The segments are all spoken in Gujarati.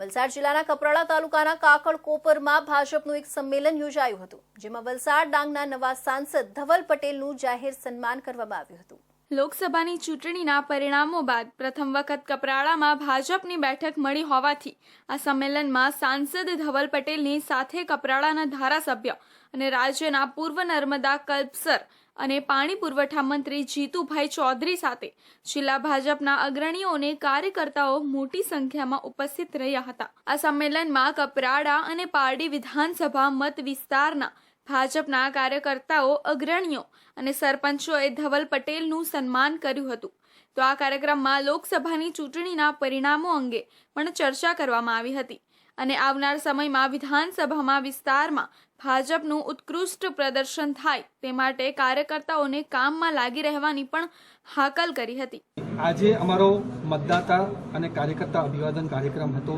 વલસાડ જિલ્લાના કપરાડા તાલુકાના કાકડ કોપરમાં ભાજપનું એક સંમેલન યોજાયું હતું, જેમાં વલસાડ ડાંગના નવા સાંસદ ધવલ પટેલનું જાહેર સન્માન કરવામાં આવ્યું હતું. લોકસભાની ચૂંટણીના પરિણામો બાદ પ્રથમ વખત કપરાડામાં ભાજપની બેઠક મળી હોવાથી આ સંમેલનમાં સાંસદ ધવલ પટેલની સાથે કપરાડાના ધારાસભ્ય અને રાજ્યના પૂર્વ નર્મદા કલ્પસર અને પાણી પુરવઠા મંત્રી જીતુભાઈ ચૌધરી સાથે જિલ્લા ભાજપના અગ્રણીઓ અને કાર્યકર્તાઓ મોટી સંખ્યામાં ઉપસ્થિત રહ્યા હતા. આ સંમેલનમાં કપરાડા અને પારડી વિધાનસભા મત વિસ્તારના ભાજપના કાર્યકર્તાઓ અગ્રણીઓ અને સરપંચોએ ધવલ પટેલનું સન્માન કર્યું હતું. તો આ કાર્યક્રમમાં લોકસભાની ચૂંટણીના પરિણામો અંગે પણ ચર્ચા કરવામાં આવી હતી અને આવનાર સમયમાં વિધાનસભામાં વિસ્તારમાં ભાજપનું ઉત્કૃષ્ટ પ્રદર્શન થાય તે માટે કાર્યકર્તાઓને કામમાં લાગી રહેવાની પણ હાકલ કરી હતી. આજે અમારો મતદાતા અને કાર્યકર્તા અભિવાદન કાર્યક્રમ હતો,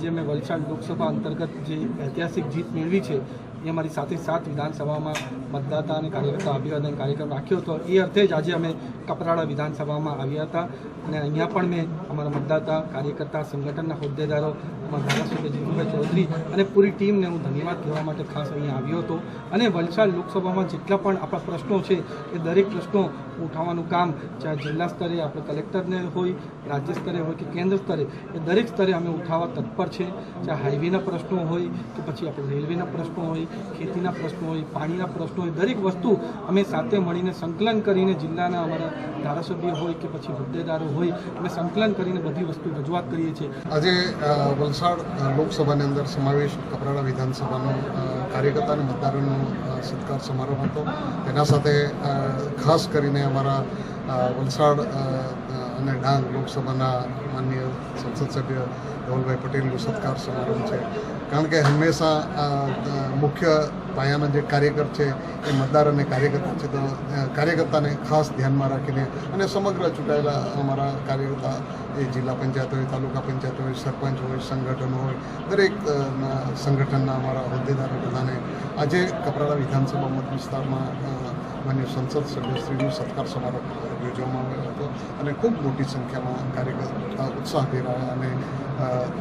જે અમે વલસાડ લોકસભા અંતર્ગત જે ઐતિહાસિક જીત મેળવી છે એ અમારી સાથે સાત વિધાનસભામાં મતદાતા અને કાર્યકર્તા અભિવાદન કાર્યક્રમ રાખ્યો હતો. એ અર્થે જ આજે અમે કપરાડા વિધાનસભામાં આવ્યા હતા અને અહીંયા પણ મેં અમારા મતદાતા, કાર્યકર્તા, સંગઠનના હોદ્દેદારો, અમારા ધારાસભ્ય જીતુભાઈ ચૌધરી અને પૂરી ટીમને હું ધન્યવાદ કહેવા માટે ખાસ અહીંયા આવ્યો હતો. અને વલસાડ લોકસભામાં જેટલા પણ આપણા પ્રશ્નો છે એ દરેક પ્રશ્નો ઉઠાવવાનું કામ ચાહે જિલ્લા સ્તરે આપણે કલેક્ટરને હોય, રાજ્ય સ્તરે હોય કે કેન્દ્ર સ્તરે, એ દરેક સ્તરે અમે ઉઠાવવા તત્પર છે. ચાહે હાઈવેના પ્રશ્નો હોય કે પછી આપણે રેલવેના પ્રશ્નો હોય ખેતીના પ્રશ્નો હોય, પાણીના પ્રશ્નો હોય, દરેક વસ્તુ અમે સાથે મળીને સંકલન કરીને જિલ્લાના અમારા ધારાસભ્ય હોય કે પછી હોદ્દેદારો હોય, અમે સંકલન કરીને બધી વસ્તુ રજૂઆત કરીએ છીએ. આજે વલસાડ લોકસભાની અંદર સમાવેશ કપરાડા વિધાનસભાનો કાર્યકર્તા અને મતદારોનો સત્કાર સમારોહ હતો. તેના સાથે ખાસ કરીને અમારા વલસાડ અને ડાંગ લોકસભાના માનનીય સંસદ સભ્ય ધવલભાઈ પટેલનું સત્કાર સમારંભ છે. કારણ કે હંમેશા મુખ્ય પાયાના જે કાર્યકર છે એ મતદાર અને કાર્યકર્તા છે તો કાર્યકર્તાને ખાસ ધ્યાનમાં રાખીને અને સમગ્ર ચૂંટાયેલા અમારા કાર્યકર્તા એ જિલ્લા પંચાયત હોય તાલુકા પંચાયત હોય સરપંચ હોય સંગઠનો હોય દરેક સંગઠનના અમારા હોદ્દેદારો બધાને આજે કપરાડા વિધાનસભા મત વિસ્તારમાં માન્ય સંસદ સભ્યશ્રીનો સત્કાર સમારોહ યોજવામાં આવ્યો હતો અને ખૂબ મોટી સંખ્યામાં કાર્યકર ઉત્સાહભેર રહ્યા અને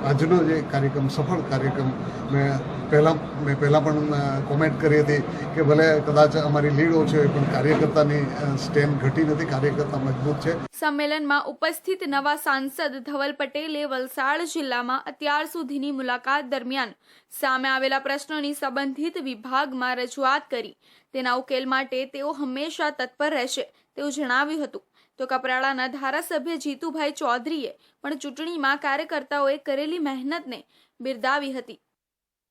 આજનો જે કાર્યક્રમ સફળ કાર્યક્રમ મેં પહેલાં મેં પહેલાં પણ અ, કોમેન્ટ કરી હતી કે ભલે કદાચ અમારી લીડ ઓછી હોય પણ કાર્યકર્તાની સ્ટેન્ડ ઘટી નથી, કાર્યકર્તા મજબૂત છે. સંમેલનમાં ઉપસ્થિત નવા સાંસદ ધવલ પટેલે વલસાડ જિલ્લામાં અત્યાર સુધીની મુલાકાત દરમિયાન સામે આવેલા પ્રશ્નોની સંબંધિત વિભાગમાં રજૂઆત કરી. તેના ઉકેલ માટે તેઓ હંમેશા તત્પર રહેશે, તેવું જણાવ્યું હતું. તો કપરાડાના ધારાસભ્ય જીતુભાઈ ચૌધરીએ પણ ચૂંટણીમાં કાર્યકર્તાઓએ કરેલી મહેનતને બિરદાવી હતી.